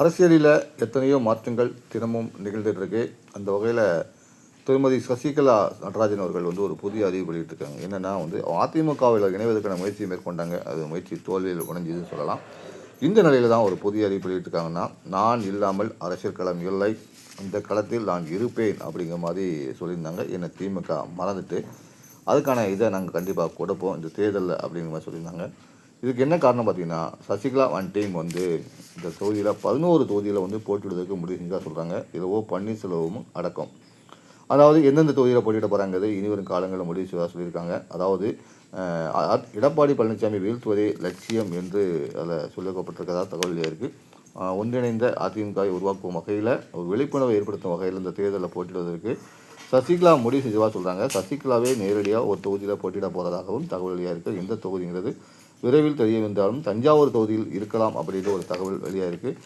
அரசியலில் எத்தனையோ மாற்றங்கள் தினமும் நிகழ்ந்துட்டு இருக்கு அந்த வகையில் திருமதி சசிகலா நடராஜன் அவர்கள் வந்து ஒரு புதிய அறிவு வெளியிட்டிருக்காங்க. என்னென்னா வந்து அதிமுகவில் இணைவதற்கான முயற்சியை மேற்கொண்டாங்க. அது முயற்சி தோல்வியில் உடைஞ்சதுன்னு சொல்லலாம். இந்த நிலையில் தான் ஒரு புதிய அறிவு வெளியிட்டிருக்காங்கன்னா நான் இல்லாமல் அரசியல் களம் இல்லை. இந்த களத்தில் நான் இருப்பேன் அப்படிங்கிற மாதிரி சொல்லியிருந்தாங்க. என்னை திமுக மறந்துட்டு அதுக்கான இதை நாங்கள் கண்டிப்பாக கொடுப்போம். இந்த தேர்தலில் அப்படிங்கிற மாதிரி சொல்லியிருந்தாங்க. இதுக்கு என்ன காரணம் பார்த்தீங்கன்னா சசிகலா அண்ட் டைம் வந்து இந்த தொகுதியில் பதினோரு தொகுதியில் வந்து போட்டியிடுவதற்கு முடிவு செஞ்சதாக சொல்கிறாங்க இதில் ஓ பன்னீர்செல்வமும் அடக்கம். அதாவது எந்தெந்த தொகுதியில் போட்டியிட போகிறாங்கிறது இனிவரும் காலங்களில் முடிவு செய்வதாக சொல்லியிருக்காங்க. அதாவது எடப்பாடி பழனிசாமி வீழ்த்துவதே லட்சியம் என்று அதில் சொல்லப்பட்டிருக்கதா தகவல் இருக்குது ஒன்றிணைந்த அதிமுகவை உருவாக்கும் வகையில் ஒரு விழிப்புணர்வை ஏற்படுத்தும் வகையில் இந்த தேர்தலில் போட்டியிடுவதற்கு சசிகலா முடிவு செஞ்சதாக சொல்கிறாங்க சசிகலாவே நேரடியாக ஒரு தொகுதியில் போட்டியிட போகிறதாகவும் தகவல் இருக்குது எந்த தொகுதிங்கிறது விரைவில் தெரிய வந்தாலும் தஞ்சாவூர் தொகுதியில் இருக்கலாம் அப்படின்ற ஒரு தகவல் வெளியாக இருக்குது